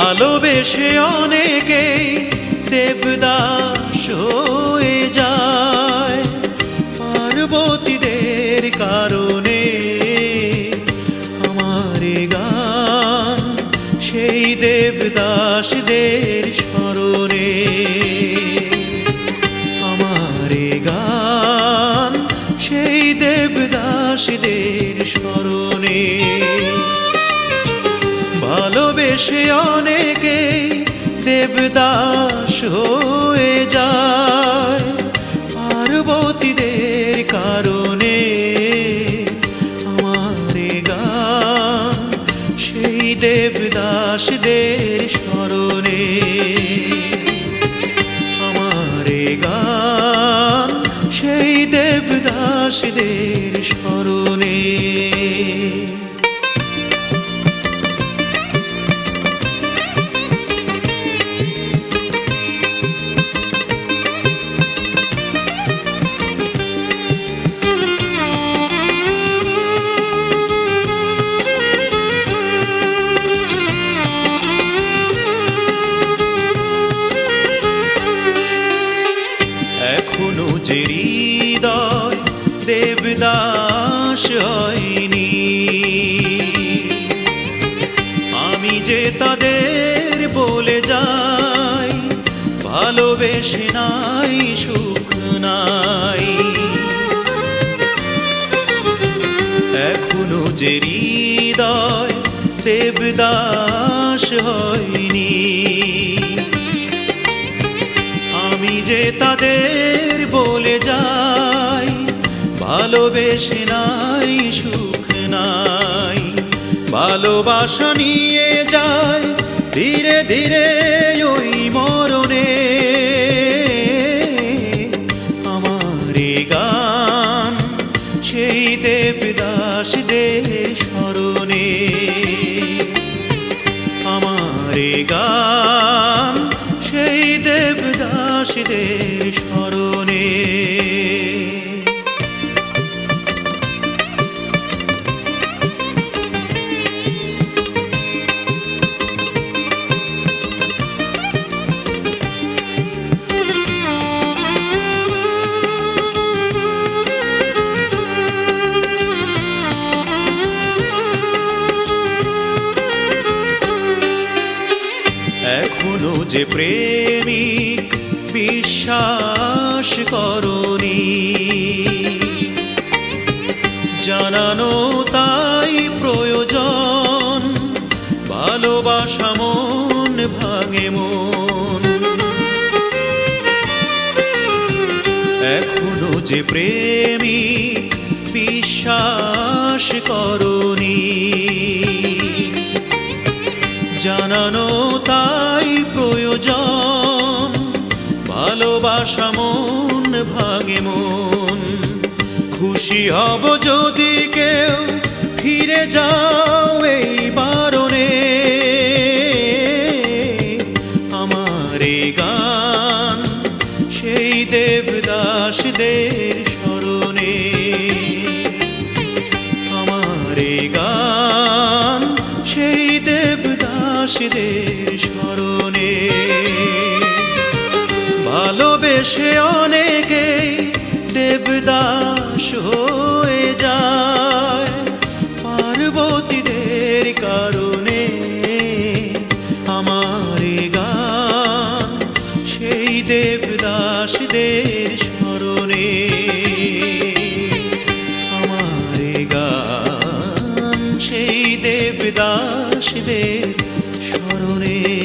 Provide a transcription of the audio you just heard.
ভালোবেসে অনেকেই দেবদাস হয়ে যায়। পার্বতীদের কারণে আমার গান সেই দেবদাসদের স্মরণে। আমার গান সেই দেবদাসদের ভালোবেসে অনেকে, দেবদাস হয়ে যায়। পার্বতীদের কারণে আমার গান সেই দেবদাসদের স্মরণে। আমার গান সেই দেবদাসদের দেবদাস হয়নি। আমি যে তাদের বলে যাই, ভালোবেসে নাই, সুখ নাই। এখনও যে হৃদয় দেবদাস হয়নি। আমি যে তাদের ভালোবেসে নাই, সুখ নাই। ভালোবাসা নিয়ে যায়, ধীরে ধীরে ওই মরণে। আমার গান, সেই দেবদাসদের স্মরণে। আমার গান, সেই দেবদাসদের স্মরণে। এখনও যে প্রেমিক, বিশ্বাস করনি। জানানো তাই প্রয়োজন, ভালোবাসা মন ভাঙে মন। এখনও যে প্রেমিক, বিশ্বাস করনি। ভালোবাসা মন ভাঙে মন। খুশি হব যদি কেউ ফিরে যাও ভালোবেসে অনেকে দেবদাস হয়ে যায়। পার্বতীদের কারণে আমার গান, সেই দেবদাসদের স্মরণে আমার গান, সেই দেবদাসদের স্মরণে